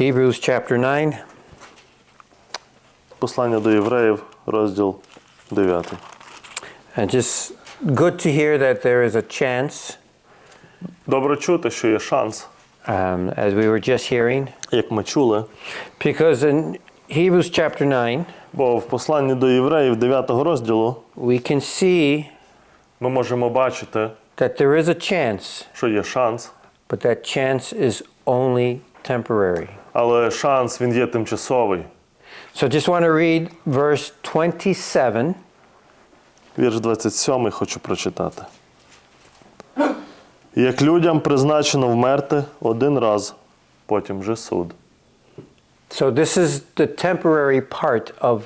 Hebrews chapter 9. Послання до євреїв, розділ 9. And just good to hear that there is a chance, Добре чути, що є шанс, um, as we were just hearing, як ми чули, because in Hebrews chapter 9, бо в посланні до євреїв 9 розділу we can see ми можемо бачити, that there is a chance, що є шанс, but that chance is only temporary. Але шанс він є тимчасовий. So just want to read verse 27. Вірш 27 хочу прочитати. Як людям призначено вмерти один раз, потім же суд. So this is the temporary part of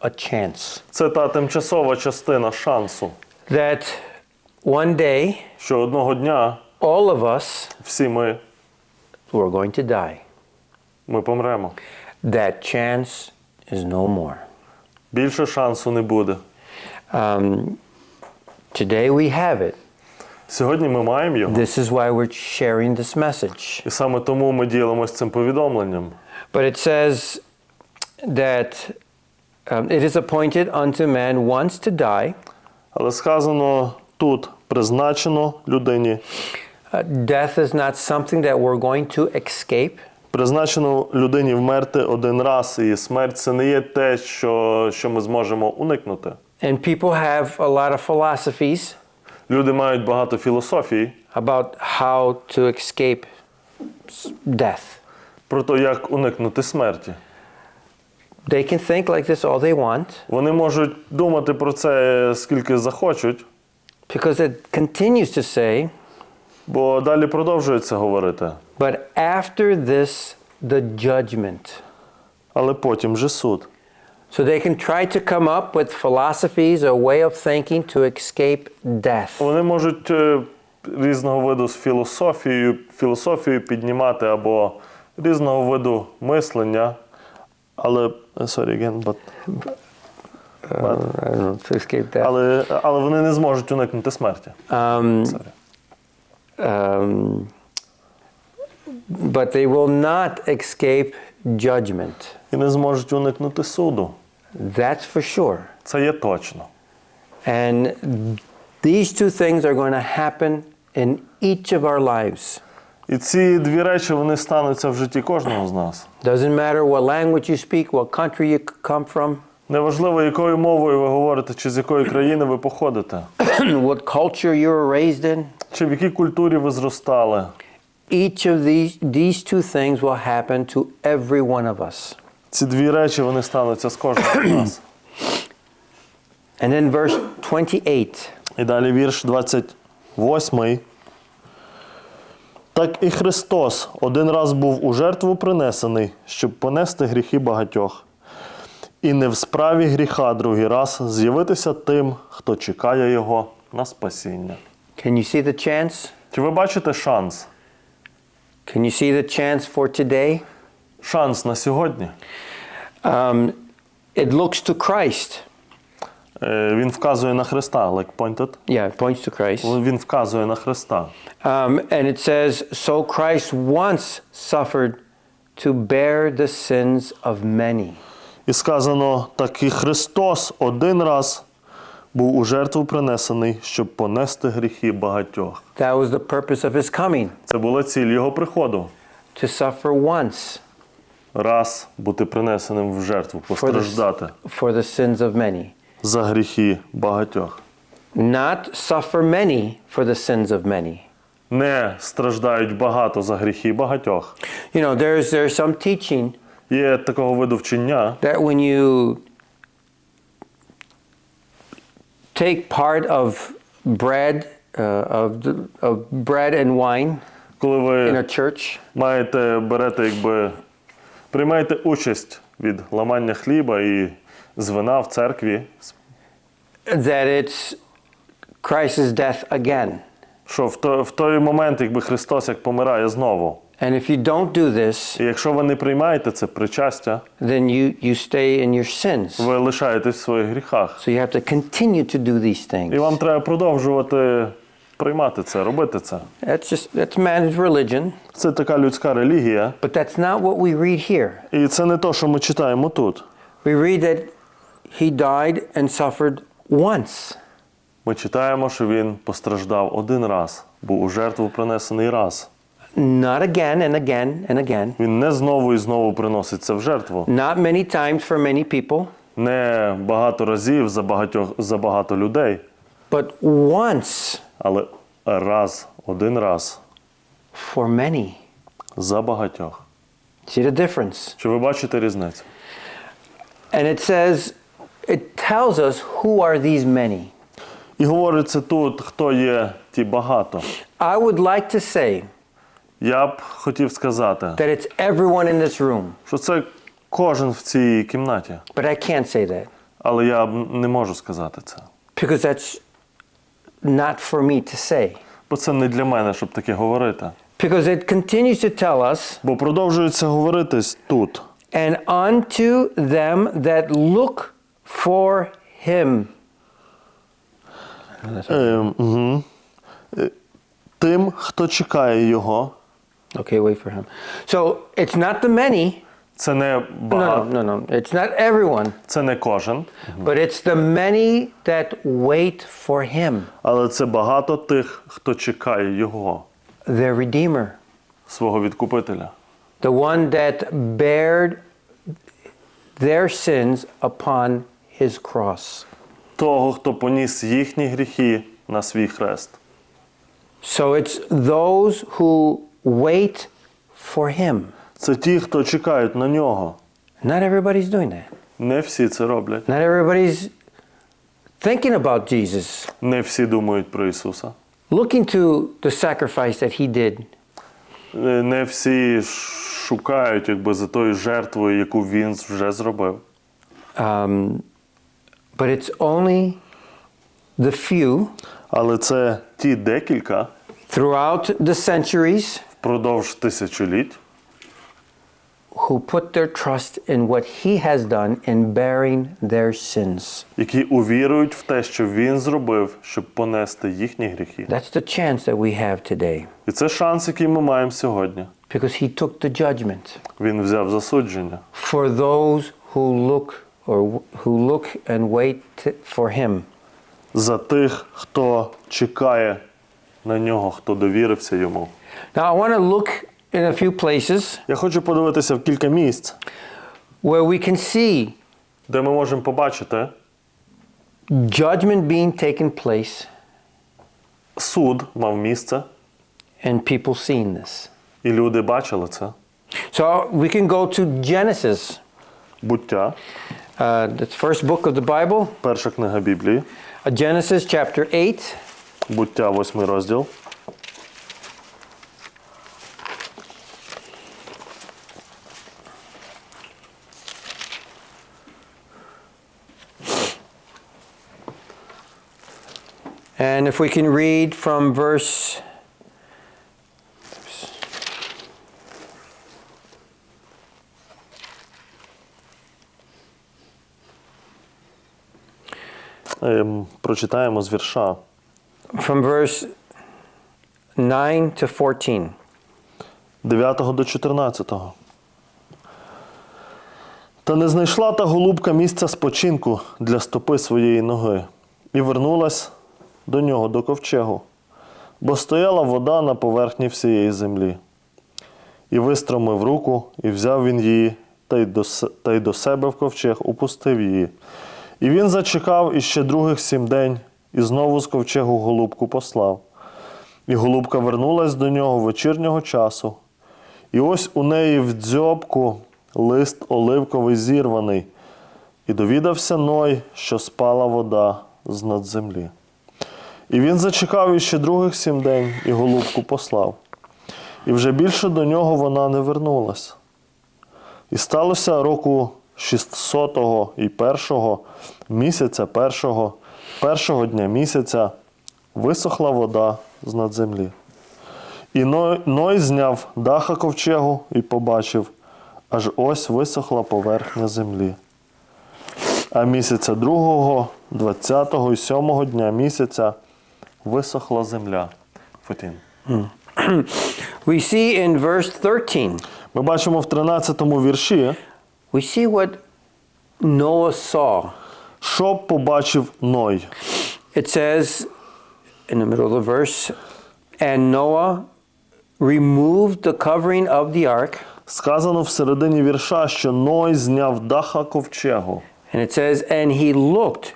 a chance. Це та тимчасова частина шансу, That one day, що одного дня all of us всі ми, were going to die. ми помремо. That chance is no more. Більше шансу не буде. Um, today we have it. Сьогодні ми маємо його. This is why we're sharing this message. І саме тому ми ділимося цим повідомленням. But it says that um, it is appointed unto man once to die. Але сказано тут призначено людині, Uh, death is not something that we're going to escape. Призначено людині вмерти один раз, і смерть це не є те, що, що ми зможемо уникнути. And people have a lot of philosophies Люди мають багато філософій about how to escape death. про те, як уникнути смерті. They can think like this all they want Вони можуть думати про це скільки захочуть, because it continues to say, бо далі продовжується говорити. but after this, the judgment. Але потім же суд. So they can try to come up with philosophies or way of thinking to escape death. Вони можуть е, різного виду з філософією, філософією піднімати або різного виду мислення. Але sorry again, but, I don't know, to escape death. але, але вони не зможуть уникнути смерті. Um, Sorry. um, but they will not escape judgment. І не зможуть уникнути суду. That's for sure. Це є точно. And these two things are going to happen in each of our lives. І ці дві речі вони стануться в житті кожного з нас. Doesn't matter what language you speak, what country you come from, Неважливо, якою мовою ви говорите, чи з якої країни ви походите, what culture you were raised in. чи в якій культурі ви зростали. Each of these, these two things will happen to every one of us. Ці дві речі вони стануться з кожного з нас. And then verse 28. І далі вірш 28. Так і Христос один раз був у жертву принесений, щоб понести гріхи багатьох. І не в справі гріха другий раз з'явитися тим, хто чекає його на спасіння. Can you see the chance? Чи ви бачите шанс? Can you see the chance for today? Шанс на сьогодні. Um, it looks to Christ. Е, Він вказує на Христа, like pointed. Yeah, it points to Christ. Він вказує на Христа. Um, and it says, So Christ once suffered to bear the sins of many. І сказано, так і Христос один раз був у жертву принесений, щоб понести гріхи багатьох. That was the purpose of his coming, Це була ціль його приходу. to suffer once Раз бути принесеним в жертву, for the, постраждати for the sins of many. за гріхи багатьох. Not suffer many for the sins of many. Не страждають багато за гріхи багатьох. You know, there's, there's some teaching Є такого виду вчення, that when you take part of bread, uh, of, the, of bread and wine коли in a ви church, маєте, берете, якби приймаєте участь від ламання хліба і з вина в церкві, that it's Christ's death again. що в, то, в той момент, якби Христос як помирає знову. And if you don't do this, І якщо ви не приймаєте це причастя, then you, you stay in your sins. ви лишаєтесь в своїх гріхах. So you have to continue to do these І вам things. треба продовжувати приймати це, робити це. That's just that's man's religion, Це така людська релігія. but that's not what we read here. І це не те, що ми читаємо тут. We read that he died and suffered once. Ми читаємо, що він постраждав один раз, був у жертву принесений раз. Not again and again and again. Він не знову і знову приноситься в жертву. Not many times for many people, Не багато разів за багатьох за багато людей, but once але раз, один раз for many. за багатьох. See the difference? Чи ви бачите різницю? And it says, it tells us who are these many. І говориться тут, хто є ті багато. I would like to say Я б хотів сказати, that it's everyone in this room, що це кожен в цій кімнаті. but I can't say that Але я б не можу сказати це. because that's not for me to say. Бо це не для мене, щоб таке говорити. Because it continues to tell us, Бо продовжується говоритись тут. and unto them that look for him. Е, угу. Е, Тим, хто чекає його, Okay, wait for him. So it's not the many. це не No, багато, no, no, no. It's not everyone, це не кожен, but it's the many that wait for him, але це багато тих, хто чекає його, their Redeemer, свого відкупителя. the one that bared their sins upon his cross. Того, хто поніс їхні гріхи на свій хрест. So it's those who wait for him. Це ті, хто чекають на нього. Not everybody's doing that. Не всі це роблять. Not everybody's thinking about Jesus, Не всі думають про Ісуса. looking to the sacrifice that he did. Е, Не всі шукають якби за тою жертвою, яку він вже зробив. Um, but it's only the few Але це ті декілька throughout the centuries впродовж тисячоліть, who put their trust in what he has done in bearing their sins. які увірують в те, що він зробив, щоб понести їхні гріхи. That's the chance that we have today І це шанс, який ми маємо сьогодні. because he took the judgment Він взяв засудження for those who look or who look and wait for him. за тих, хто чекає на нього, хто довірився йому. Now I want to look in a few places Я хочу подивитися в кілька місць, where we can see де ми можемо побачити judgment being taken place суд мав місце, and people seeing this. і люди бачили це. So we can go to Genesis, Буття, uh, the first book of the Bible, перша книга Біблії, uh, Genesis chapter 8. буття, восьмий розділ. And if we can read from verse Ем, прочитаємо з вірша from verse 9 to 14. 9 до 14. Та не знайшла та голубка місця спочинку для стопи своєї ноги, і вернулась до нього до ковчегу, бо стояла вода на поверхні всієї землі. І вистромив руку, і взяв він її, та й до, та й до себе в ковчег упустив її. І він зачекав іще других сім день, і знову з ковчегу голубку послав. І голубка вернулась до нього вечірнього часу. І ось у неї в дзьобку лист оливковий зірваний, і довідався Ной, що спала вода з над землі. І він зачекав іще других сім день, і голубку послав. І вже більше до нього вона не вернулась. І сталося року 600 і першого місяця першого, першого дня місяця висохла вода з над землі. І Ной, Ной зняв даха ковчегу і побачив, аж ось висохла поверхня землі. А місяця другого, двадцятого і сьомого дня місяця висохла земля. 14. We see in verse 13, Ми бачимо в 13 вірші, we see what Noah saw. що побачив Ной. It says in the middle of the verse, and Noah removed the covering of the ark, Сказано в середині вірша, що Ной зняв даха ковчегу. and it says, and he looked,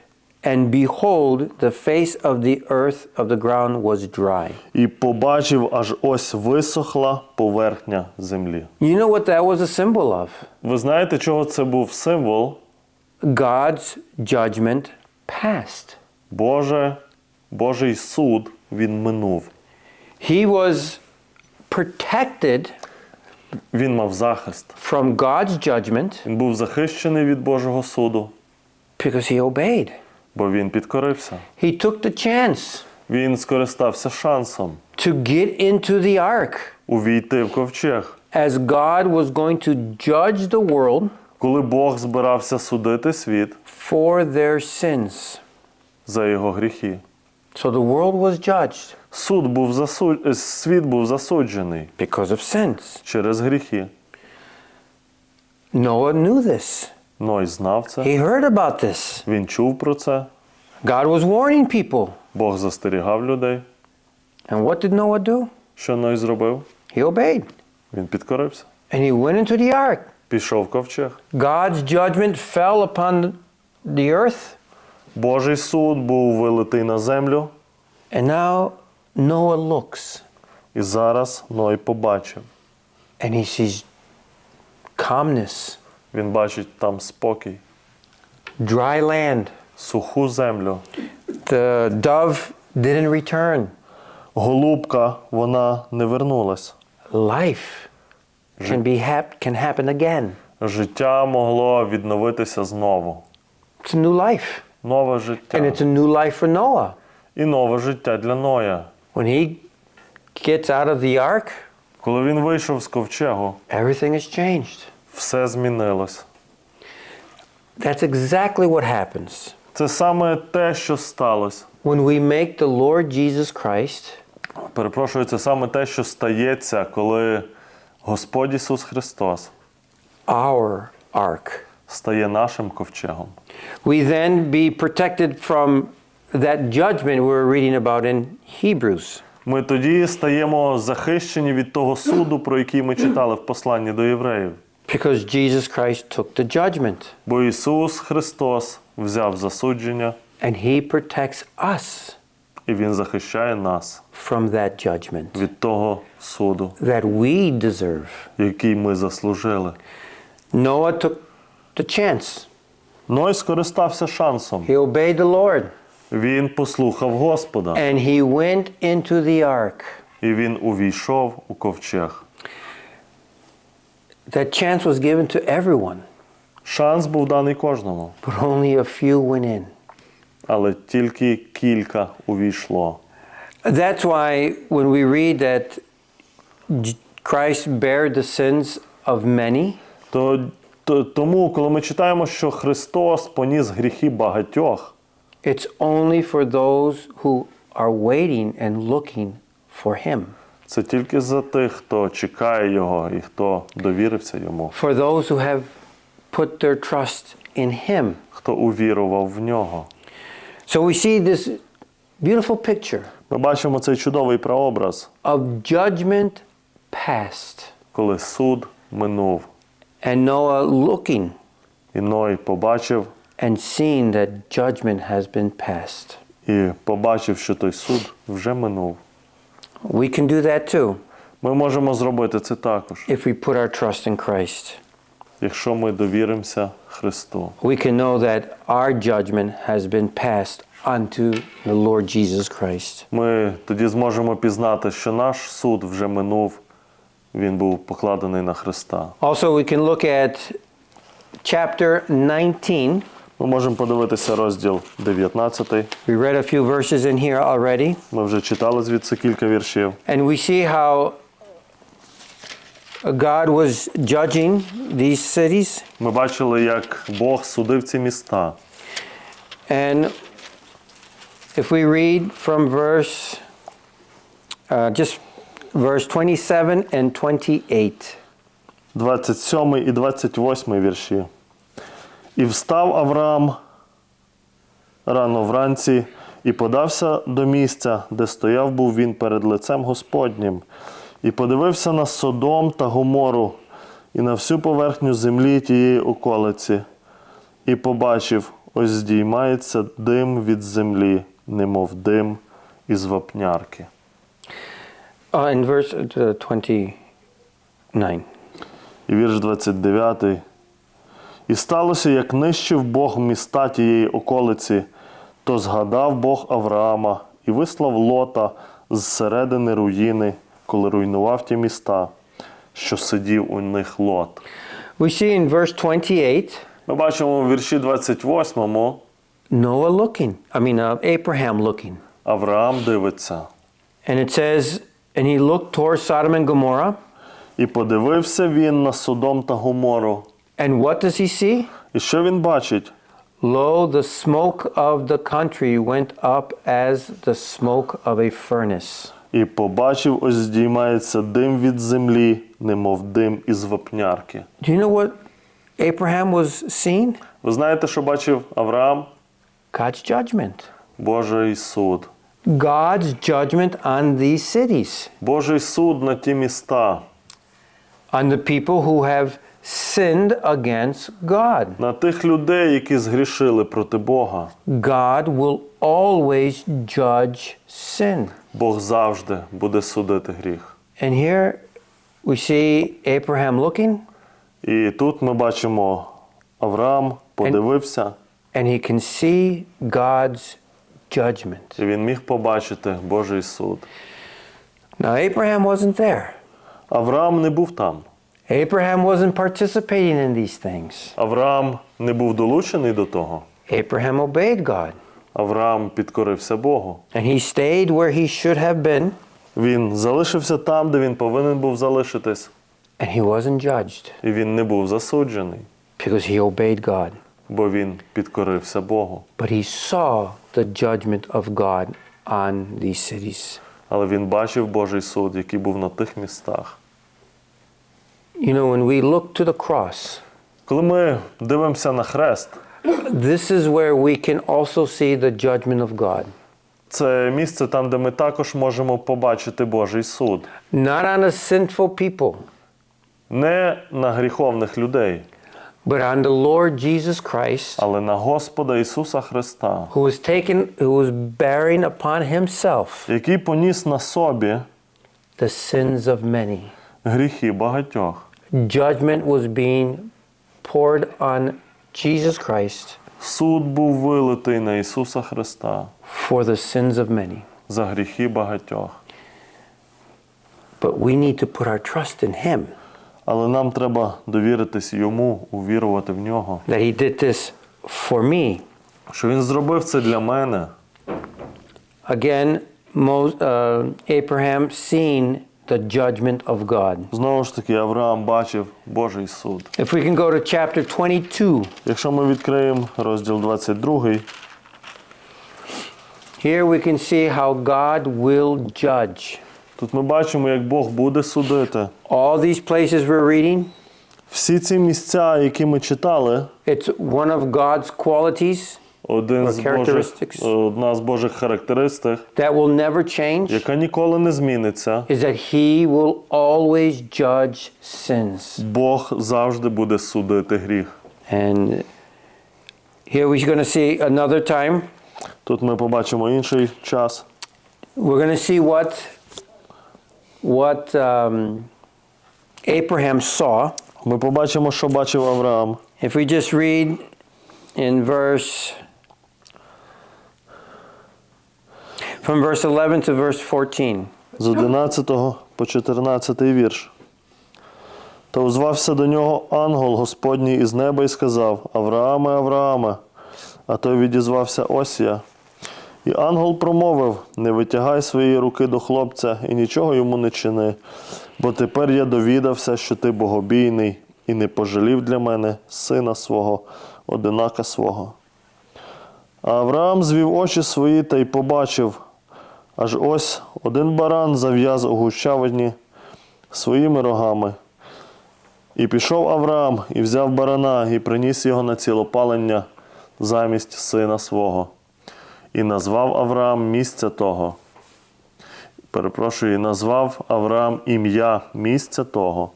and behold, the face of the earth of the ground was dry. І побачив, аж ось висохла поверхня землі. You know what that was a symbol of? Ви знаєте, чого це був символ? God's judgment passed. Боже, Божий суд він минув. He was protected Він мав захист. from God's judgment Він був захищений від Божого суду, because he obeyed. Бо він підкорився. He took the chance Він скористався шансом to get into the ark увійти в ковчег. as God was going to judge the world Коли Бог збирався судити світ for their sins. за його гріхи. So the world was judged Суд був засуд... е, світ був засуджений because of sins. через гріхи. Noah knew this. Ной знав це, He heard about this. він чув про це. God was warning people. Бог застерігав людей. And what did Noah do? Що Ной зробив? He obeyed. Він підкорився. And he went into the ark. Пішов в ковчег. God's judgment fell upon the earth. Божий суд був вилитий на землю, And now Noah looks і зараз Ной побачив. and he sees calmness, Він бачить там спокій, dry land. суху землю. The dove didn't return. Голубка, вона не вернулась. Life can be hap- can happen again. Життя могло відновитися знову. It's a new life. Нове And it's a new life for Noah. І нове життя для Ноя. When he gets out of the ark, Коли він вийшов з ковчегу, everything has changed. Все змінилось. That's exactly what happens Це саме те, що сталося. when we make the Lord Jesus Christ Перепрошую, це саме те, що стається, коли Господь Ісус Христос our ark. стає нашим ковчегом. We then be protected from that judgment we were reading about in Hebrews. Ми тоді стаємо захищені від того суду, про який ми читали в посланні до євреїв. Because Jesus Christ took the judgment Бо Ісус Христос взяв засудження and He protects us і Він захищає нас from that judgment від того суду, that we deserve. який ми заслужили. Noah took the chance, Ной скористався шансом. he obeyed the Lord, Він послухав Господа, and he went into the ark. і він увійшов у ковчег. That chance was given to everyone, Шанс був даний кожному, but only a few went in. але тільки кілька увійшло. That's why when we read that J- Christ bare the sins of many, То, то, тому, коли ми читаємо, що Христос поніс гріхи багатьох, it's only for those who are waiting and looking for Him, Це тільки за тих, хто чекає Його і хто довірився йому, for those who have put their trust in Him. хто увірував в нього. So we see this beautiful picture Ми бачимо цей чудовий прообраз, of judgment past коли суд минув, and Noah looking і Ной побачив and seeing that judgment has been passed. і побачив, що той суд вже минув. We can do that too Ми можемо зробити це також, if we put our trust in Christ. якщо ми довіримося Христу. We can know that our judgment has been passed unto the Lord Jesus Christ. Ми тоді зможемо пізнати, що наш суд вже минув, він був покладений на Христа. Also, we can look at chapter 19. Ми можемо подивитися розділ 19. We read a few verses in here already, Ми вже читали звідси кілька віршів. and we see how God was judging these cities. Ми бачили, як Бог судив ці міста. And if we read from verse, uh, just verse 27 and 28. 27 і 28 вірші. І встав Авраам рано вранці і подався до місця, де стояв був він перед лицем Господнім, і подивився на Содом та Гомору, і на всю поверхню землі тієї околиці, і побачив, ось здіймається дим від землі, немов дим із вапнярки. Uh, in verse uh, 29. І вірш 29. І сталося, як нищив Бог міста тієї околиці, то згадав Бог Авраама і вислав лота з середини руїни, коли руйнував ті міста, що сидів у них лот. We see in verse 28 Ми бачимо у вірші 28 Noah looking. I mean, uh, Abraham looking. Авраам дивиться. And it says, and he looked towards Sodom and Gomorrah. І подивився він на Содом та Гомору. And what does he see? І що він бачить? Lo, the smoke of the country went up as the smoke of a furnace. І побачив, ось здіймається дим від землі, немов дим із вапнярки. Do you know what Abraham was seeing? Ви знаєте, що бачив Авраам? God's judgment. Божий суд. God's judgment on these cities, Божий суд на ті міста, on the people who have sinned against God. на тих людей, які згрішили проти Бога. God will always judge sin. Бог завжди буде судити гріх. And here we see Abraham looking, І тут ми бачимо Авраам подивився, and he can see God's judgment. і він міг побачити Божий суд. Now, Abraham wasn't there. Авраам не був там. Abraham wasn't participating in these things. Авраам не був долучений до того. Abraham obeyed God, Авраам підкорився Богу. and he stayed where he should have been, Він залишився там, де він повинен був залишитись, and he wasn't judged і він не був засуджений, because he obeyed God. бо він підкорився Богу. But he saw the judgment of God on these cities. Але він бачив Божий суд, який був на тих містах. You know, when we look to the cross, Коли ми дивимося на хрест, this is where we can also see the judgment of God. це місце там, де ми також можемо побачити Божий суд. Not on a sinful people, Не на гріховних людей, but on the Lord Jesus Christ, але на Господа Ісуса Христа, who was taken, who was bearing upon himself який поніс на собі the sins of many. гріхи багатьох. Judgment was being poured on Jesus Christ Суд був вилитий на Ісуса Христа for the sins of many. за гріхи багатьох. But we need to put our trust in him Але нам треба довіритись йому, увірувати в нього. that he did this for me. Що він зробив це для мене. Again, Mo- uh, Abraham seen the judgment of God. Знову ж таки, Авраам бачив Божий суд. If we can go to chapter 22, Якщо ми відкриємо розділ 22, here we can see how God will judge. тут ми бачимо, як Бог буде судити. All these places we're reading, Всі ці місця, які ми читали, it's one of God's qualities один Or з Божих, characteristics. одна з Божих характеристик, that will never change яка ніколи не зміниться. is that he will always judge sins. Бог завжди буде судити гріх. And here we're going to see another time. Тут ми побачимо інший час. We're going to see what what um, Abraham saw. Ми побачимо, що бачив Авраам. If we just read in verse from verse 11 to verse 14. з 11 по 14 вірш. Та узвався до нього ангел Господній із неба і сказав: Аврааме, Аврааме. А той відізвався ось я. І ангел промовив: Не витягай своєї руки до хлопця і нічого йому не чини, бо тепер я довідався, що ти богобійний і не пожалів для мене сина свого, одинака свого. А Авраам звів очі свої та й побачив, аж ось один баран зав'яз у гущавині своїми рогами. І пішов Авраам і взяв барана, і приніс його на цілопалення замість сина свого. І назвав Авраам місця того. Перепрошую, і назвав Авраам ім'я місця того.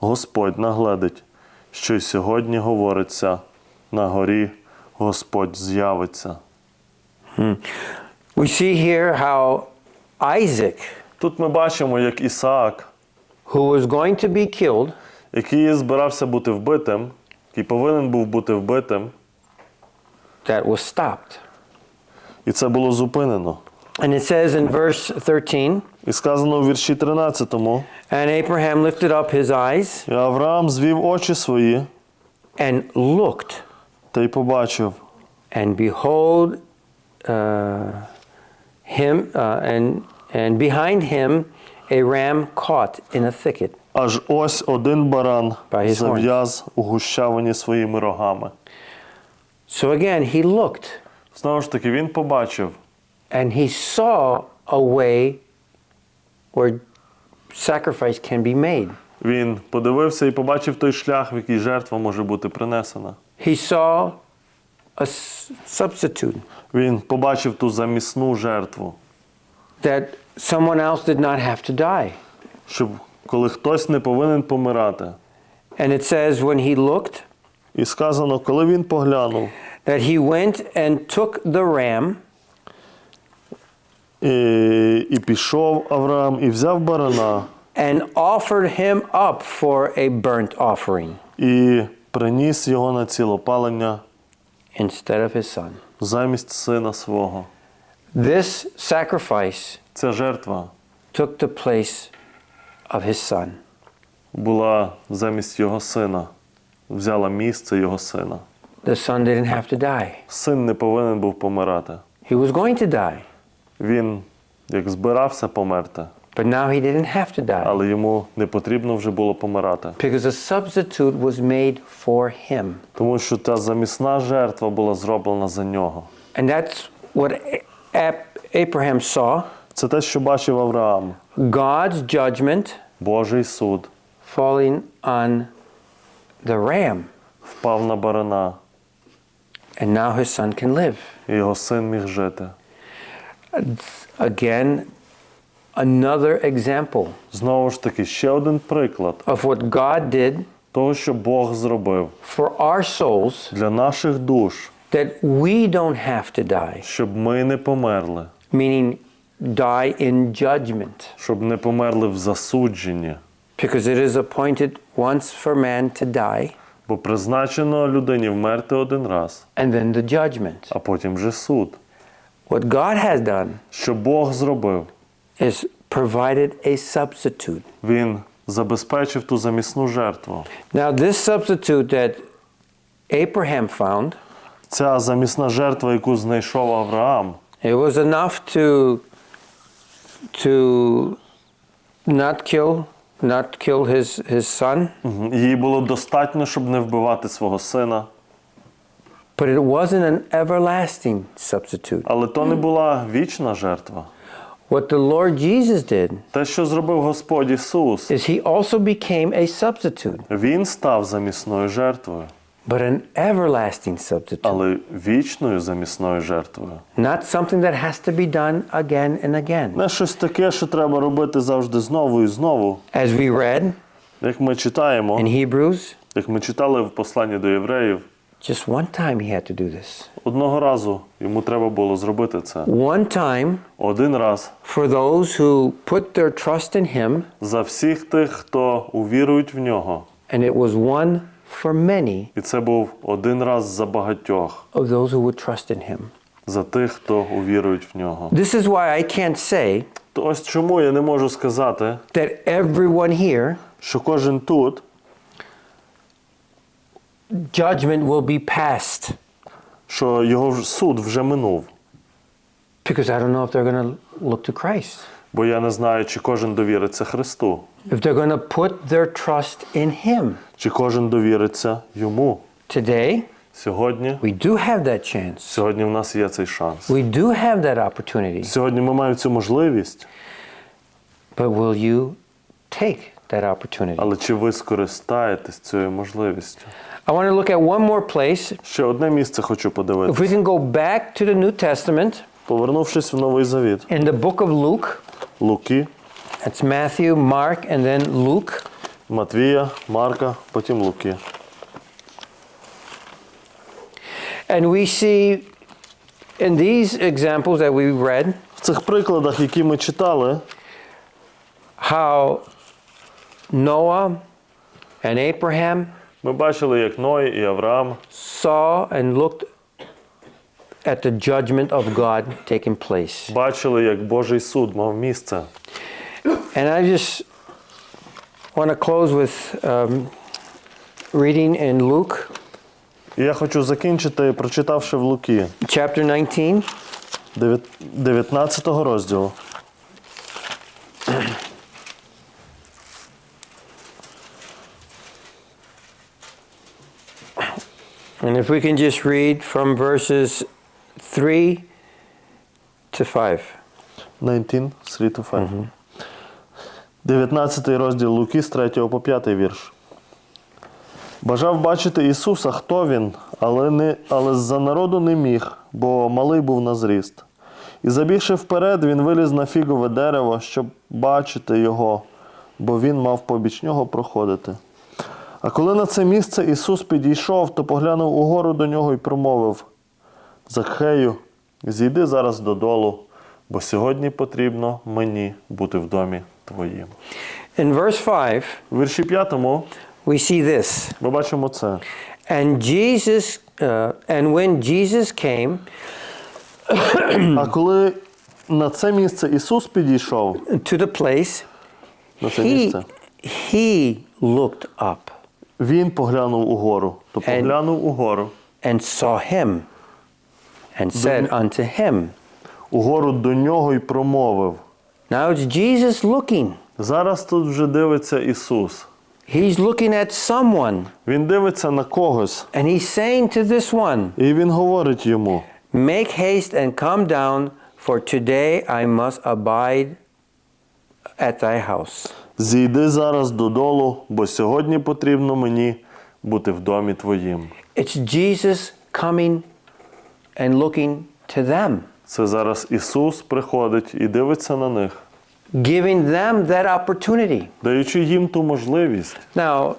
Господь нагледить, що й сьогодні говориться на горі Господь з'явиться. We see here how Isaac, Тут ми бачимо, як Ісаак, who was going to be killed, який збирався бути вбитим, який повинен був бути вбитим, that was stopped. і це було зупинено. And it says in verse 13, І сказано у вірші 13, and Abraham lifted up his eyes і Авраам звів очі свої and looked, та й побачив, and behold, uh, him, uh, and, and behind him a ram caught in a thicket. аж ось один баран By his horns. зав'яз у гущавині своїми рогами. So again, he looked Знову ж таки, він побачив, and he saw a way where sacrifice can be made. він подивився і побачив той шлях, в який жертва може бути принесена. He saw a s- substitute Він побачив ту замісну жертву, that someone else did not have to die. щоб коли хтось не повинен помирати. And it says, when he looked, І сказано, коли він поглянув that he went and took the ram і, і пішов Авраам і взяв барана and offered him up for a burnt offering і приніс його на цілопалення instead of his son. Замість сина свого. This sacrifice Ця жертва took the place of his son. була замість його сина, взяла місце його сина. The son didn't have to die. Син не повинен був помирати. He was going to die, Він як збирався померти, but now he didn't have to die але йому не потрібно вже було помирати. because a substitute was made for him. Тому що та замісна жертва була зроблена за нього. And that's what A- Ab- Abraham saw Це те, що бачив Авраам, God's judgment Божий суд falling on the ram. впав на барана, And now his son can live. і його син міг жити. Again, another example Знову ж таки, ще один приклад of what God did того, що Бог зробив for our souls для наших душ, that we don't have to die, щоб ми не померли, meaning die in judgment. щоб не померли в засудженні. Because it is appointed once for man to die Бо призначено людині вмерти один раз, and then the judgment. а потім вже суд. What God has done Що Бог зробив? Is provided a substitute. Він забезпечив ту замісну жертву. Now, this substitute that Abraham found, Ця замісна жертва, яку знайшов Авраам, it was enough to to not kill not kill his his son, мгм, їй було достатньо, щоб не вбивати свого сина. but it wasn't an everlasting substitute. Але то не була вічна жертва. What the Lord Jesus did Те, що зробив Господь Ісус, is he also became a substitute, Він став замісною жертвою, but an everlasting substitute. але вічною замісною жертвою. Not something that has to be done again and again. Не щось таке, що треба робити завжди знову і знову. As we read Як ми читаємо, in Hebrews, як ми читали в посланні до євреїв, just one time he had to do this. одного разу йому треба було зробити це. One time Один раз for those who put their trust in him, за всіх тих, хто увірують в нього. and it was one for many І це був один раз за багатьох, of those who would trust in him. за тих, хто увірують в нього. This is why I can't say То ось чому я не можу сказати, that everyone here що кожен тут judgment will be passed що його суд вже минув. because I don't know if they're going to look to Christ. Бо я не знаю, чи кожен довіриться Христу, If they're going to put their trust in him. чи кожен довіриться йому. Today, Suddenly, we do have that chance. Сьогодні в нас є цей шанс. We do have that opportunity. Сьогодні ми маємо цю можливість, But will you take that opportunity? але чи ви скористаєтесь цією можливістю? I want to look at one more place. Ще одне місце хочу If подивитися. we can go back to the New Testament Повернувшись в Новий Завіт, in the book of Luke, Луки, that's Matthew, Mark, and then Luke. Матвія, Марка, потім Луки. And we see in these examples that we read В цих прикладах, які ми читали, how Noah and Abraham ми бачили, як Ной і Авраам saw and looked at the judgment of God taking place. бачили, як Божий суд мав місце. And I just want to close with um, reading in Luke І я хочу закінчити, прочитавши в Луки, chapter 19. 19 розділу. And if we can just read from verses 3 to 5. 19, 3 to 5. 19 розділ Луки з 3 по 5 вірш. Бажав бачити Ісуса, хто він, але, не, але з-за народу не міг, бо малий був на зріст. І забігши вперед, він виліз на фігове дерево, щоб бачити його, бо він мав побіч нього проходити. А коли на це місце Ісус підійшов, то поглянув угору до нього і промовив: Закхею, зійди зараз додолу, бо сьогодні потрібно мені бути в домі твоїм. In verse 5, У вірші п'ятому we see this. ми бачимо це. And Jesus, uh, and when Jesus came А коли на це місце Ісус підійшов, to the place, на це he, місце, he looked up Він поглянув угору. То And- поглянув угору. and saw him and said unto him, Угору до нього й промовив. Now it's Jesus looking. Зараз тут вже дивиться Ісус. He's looking at someone Він дивиться на когось, and he's saying to this one, і він говорить йому: Make haste and come down, for today I must abide at thy house. Зійди зараз додолу, бо сьогодні потрібно мені бути в домі твоїм. It's Jesus coming and looking to them, Це зараз Ісус приходить і дивиться на них, giving them that opportunity. даючи їм ту можливість. Now,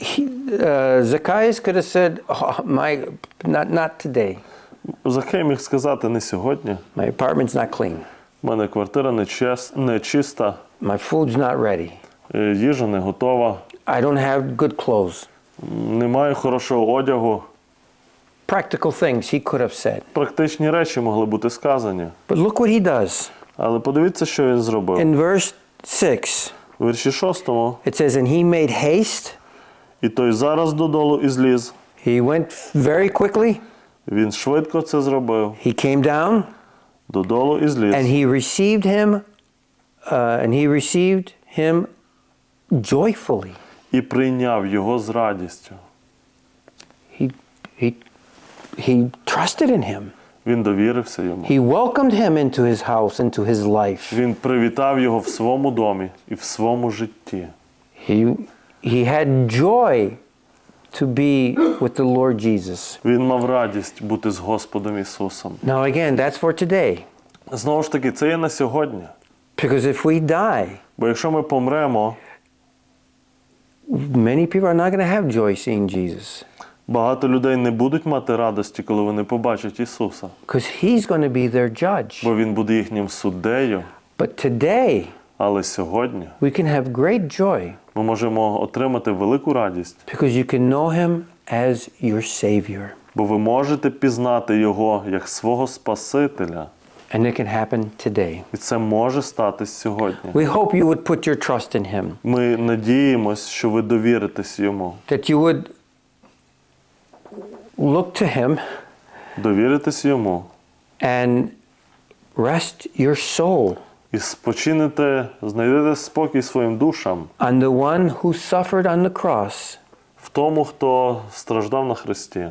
he, uh, Zacchaeus could have said, oh, my, not, not today. Захей міг сказати не сьогодні. My apartment's not clean. У мене квартира не, чес, не чиста, My food's not ready. е, їжа не готова, I don't have good clothes. немає хорошого одягу. Practical things he could have said. Практичні речі могли бути сказані. But look what he does. Але подивіться, що він зробив. In verse 6, У вірші шостому, it says, And he made haste. і той зараз додолу і зліз. He went very quickly. Він швидко це зробив. He came down Додолу і зліз. and he received him, uh, and he received him joyfully. І прийняв його з радістю. He, he, he trusted in him. Він довірився йому. He welcomed him into his house, into his life. Він привітав його в своєму домі і в своєму житті. He, he had joy to be with the Lord Jesus. Він мав радість бути з Господом Ісусом. Now, again, that's for today. Знову ж таки, це є на сьогодні. Because if we die, Бо якщо ми помремо, many people are not going to have joy seeing Jesus. багато людей не будуть мати радості, коли вони побачать Ісуса. Because he's going to be their judge. Бо Він буде їхнім суддею. But today, Але сьогодні we can have great joy ми можемо отримати велику радість, because you can know him as your Savior. бо ви можете пізнати Його як свого Спасителя. And it can happen today. І це може статись сьогодні. We hope you would put your trust in him, Ми надіємось, що ви довіритесь йому. that you would look to him Довіритесь йому and rest your soul і спочинете, знайдете спокій своїм душам on the one who suffered on the cross в тому, хто страждав на Христі.